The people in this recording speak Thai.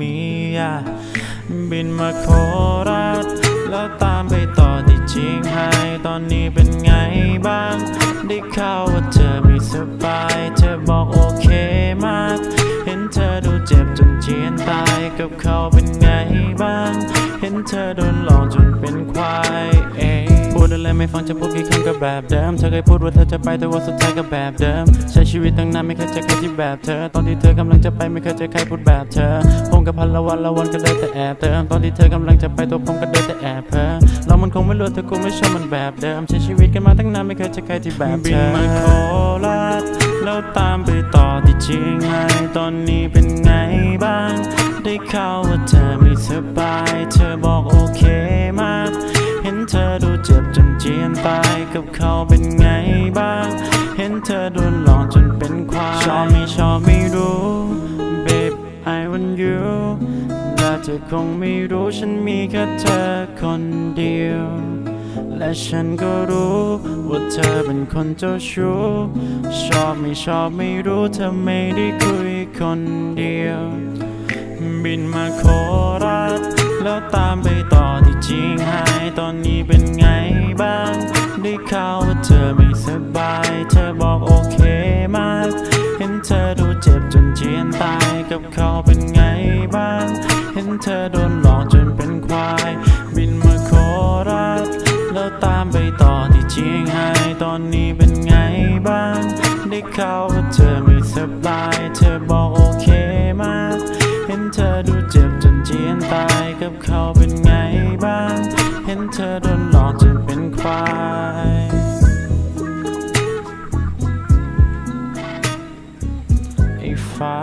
มียบินมาโคราชแล้วตามไปต่อที่เชียงไฮ้ตอนนี้เป็นไงบ้าง ได้เข้าว่าเธอไม่สบาย เธอบอกโอเคมาก เห็นเธอดูเจ็บจนเจียนตายกับเขาเป็นไงบ้าง เห็นเธอโดนหลอกจนเป็นควายเอง พูดอะไรไม่ฟังจะพูดกี่ครั้งก็แบบเดิม เธอเคยพูดว่าเธอจะไปแต่ว่าสุดท้ายก็แบบเดิม ใช้ชีวิตตั้งนานไม่เคยเจอใครที่แบบเธอ ตอนที่เธอกำลังจะไปไม่เคยเจอใครพูดแบบเธอผมกับพันละวันละวันก็ได้แต่แอบเติม ตอนที่เธอกำลังจะไปตัวผมก็ได้แต่แอบเพ้อเรามันคงไม่รู้เธอคงไม่ชอบมันแบบเดิม ใช้ชีวิตกันมาตั้งนานไม่เคยเจอใครที่แบบเธอบินมาโคราชแล้วตามไปต่อที่เชียงใหม่ตอนนี้เป็นไงบ้าง ได้ข่าวว่าเธอไม่สบาย เธอคงไม่รู้ฉันมีแค่เธอคนเดียว และฉันก็รู้ว่าเธอเป็นคนเจ้าชู้ ชอบไม่ชอบไม่รู้เธอไม่ได้คุยคนเดียว บินมาโคราชแล้วตามไปต่อที่จริงหายตอนนี้เป็นไงบ้าง ได้ข่าวว่าเธอไม่สบาย เธอบอกโอเคมาก เห็นเธอดูเจ็บจนเจียนตายกับเขาไป เขาเธอไม่สบาย เธอบอกโอเคมาเห็นเธอดูเจ็บจนเจียนตายกับเขาเป็นไงบ้าง เห็นเธอโดนหลอกจนเป็นควายไอ้ฟ้า